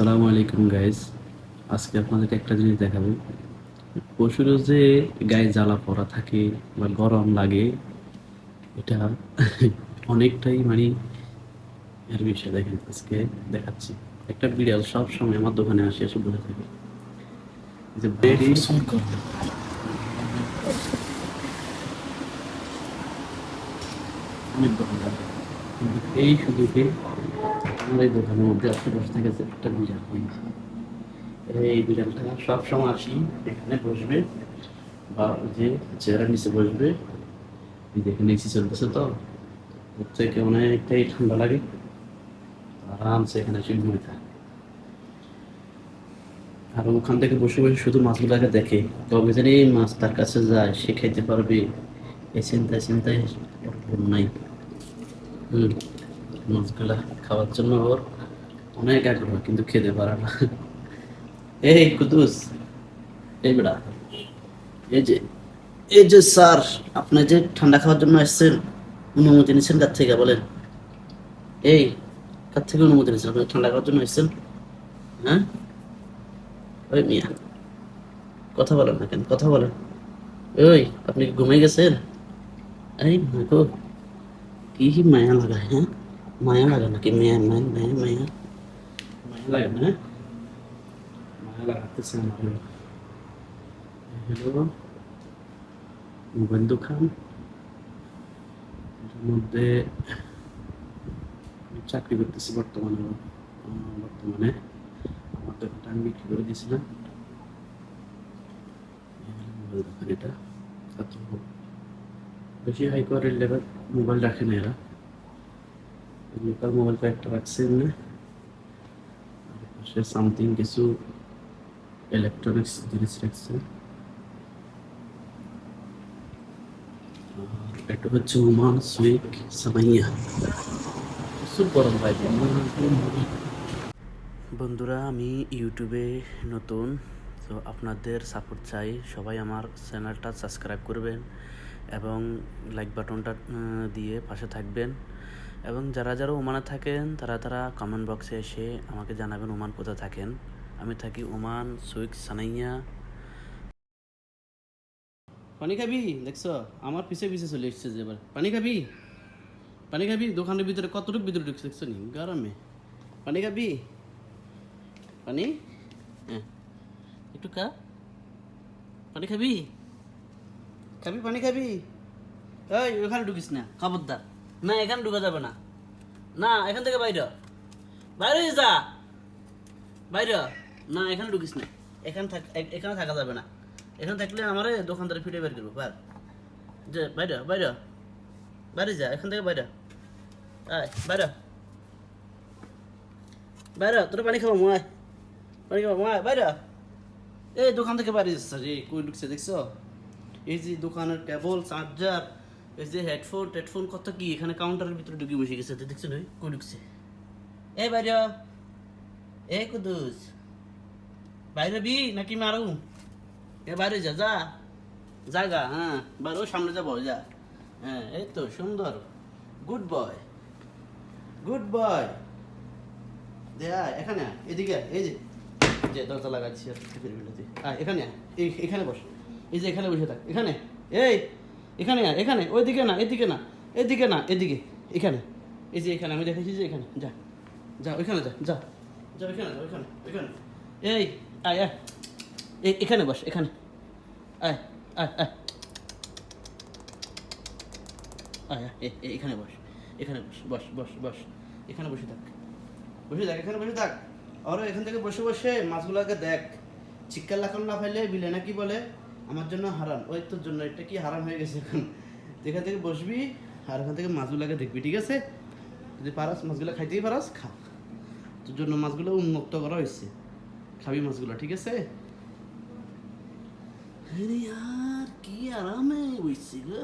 আসসালামু আলাইকুম গাইস আজকে আপনাদেরকে একটা জিনিস দেখাবো। পশুরও যে গায়ে জ্বালা পড়া থাকে বা গরম লাগে, এটা অনেকটাই মানে এর বিষয়ে দেখেন, আজকে দেখাচ্ছি। একটা বিড়াল সব সময় আমার দোকানে আসে, এসে বলে থাকে যে এই সুযোগে আমার এই দোকানের মধ্যে আশেপাশে থেকে যে একটা বিড়াল হয়েছে এই বিড়ালটা সব সময় আসি, এখানে বসবে, বা যে চেয়ারের নিচে বসবে। এখানে এসি চলতেছে তো, ওর থেকে অনেকটাই ঠান্ডা লাগে। আরামসে এখানে এসে ঘুরে থাকে। আর ওখান থেকে বসে বসে শুধু মাছগুলোকে দেখে, কবে জানি মাছ তার কাছে যায়, সে খেতে পারবে। এই চিন্তায় চিন্তায় নাই। হুম। মাছগুলা খাওয়ার জন্য ওর অনেক আগ্রহ, কিন্তু খেতে পারে না। এই কুদুস এই বেড়া এই যে এই যে স্যার, আপনি যে ঠান্ডা খাওয়ার জন্য এসেছেন, অনুমতি নিচ্ছেন কার থেকে বলেন? এই, কার থেকে অনুমতি নিচ্ছেন আপনি ঠান্ডা খাওয়ার জন্য এসেছেন? হ্যাঁ? ওই মিয়া, কথা বলেন না কেন? কথা বলেন। ওই, আপনি কি ঘুমিয়ে গেছেন? এই মাগো, কি মায়া লাগা হ্যাঁ? মায়া লাগে নাকি মায়া মায়া মায়া মায়া মায়া লাগে না মায়া লাগাতেছে আমার হলো মোবাইল দোকান এটার মধ্যে আমি চাকরি করতেছি বর্তমানে আহ, বর্তমানে আমার দোকানটা আমি বিক্রি করে দিয়েছিলাম এই হলো মোবাইল দোকান এটা এত বেশি হাই কোয়ালিটি লেভেল মোবাইল রাখে না এরা লোকাল মোবাইল কয়েকটা রাখছে এমনি পাশে সামথিং কিছু ইলেকট্রনিক্স জিনিস রাখছে। এটা হচ্ছে ওমান সুইক সামাইয়া। প্রচুর গরম ভাই। বন্ধুরা, আমি ইউটিউবে নতুন, তো আপনাদের সাপোর্ট চাই। সবাই আমার চ্যানেলটা সাবস্ক্রাইব করবেন এবং লাইক বাটনটা দিয়ে পাশে থাকবেন। এবং যারা যারা ওমানে থাকেন, তারা তারা কমেন্ট বক্সে এসে আমাকে জানাবেন ওমান কোথায় থাকেন। আমি থাকি ওমান, সুইক, সানাইয়া। পানি খাবি? দেখছ? আমার পিছে পিছে চলে এসছে যে এবার। পানি খাবি? পানি খাবি? দোকানের ভিতরে কতটুকু ভিতরে ঢুকছে দেখছ নি? গরমে। পানি খাবি? পানি? হ্যাঁ। একটু কা পানি খাবি? খাবি? পানি খাবি? ওই ওখানে ঢুকিস না। খবরদার। না, এখানে ঢুকা যাবে না। না, এখান থেকে বাইরে। বাইরে যা। বাইরে না, এখানে ঢুকিস না। এখানে থাক এখানে থাকা যাবে না। এখানে থাকলে আমার দোকানদারে ফিরে বের করব বার যে, বাইরে বাইরে বাইরে যা, এখান থেকে বাইরে। আয়, বাইরে। বাইরে তোর পানি খাব মায় পানি খাব মায় বাইরে এই দোকান থেকে বাইরে যাচ্ছে রে, কই ঢুকছে, দেখছ? এই যে দোকানের কেবল, চার্জার এই যে হেডফোন টেডফোন কত কি? এখানে কাউন্টারের ভিতরে ঢুকে বসে গেছে, তো দেখছ না কই ঢুকছে? এ বাইরে এ কুদুস বাইরে বি, নাকি মারু? এ বাইরে যা যা। জায়গা হ্যাঁ বাইরে সামনে যাব যা। হ্যাঁ এই তো, সুন্দর। গুড বয় গুড বয় দেয়া এখানে এদিকে এই যে। যে, দরজা লাগাচ্ছি আর এখানে এখানে বস। এই যে, এখানে বসে থাক, এখানে। এই এখানে এখানে, ওইদিকে না, এদিকে না এদিকে না, এদিকে, এখানে। এই যে এখানে, আমি দেখেছি যে এখানে, যা যা, ওইখানে যা যা যা, ওইখানে যা, ওইখানে ওইখানে। এই, আয় আয় এখানে বস, এখানে। আয় আয় আয়। আয় এখানে বস এখানে বস বস বস বস, এখানে বসে থাক। বসে থাক, এখানে বসে থাক। আর এখান থেকে বসে বসে মাছগুলোকে দেখ। চিক্কার লাখন না ফাইলে বিলে না কি বলে? আমার জন্য হারাম। ওই তোর জন্য, এটা কি হারাম হয়ে গেছে এখন? এখান থেকে বসবি আর এখান থেকে মাছগুলোকে দেখবি, ঠিক আছে? যদি পারাস মাছগুলো খাইতেই পারাস, খা। তোর জন্য মাছগুলো উন্মুক্ত করা হয়েছে। খাবি মাছগুলো, ঠিক আছে? আরে কি আরামে বসছি গো।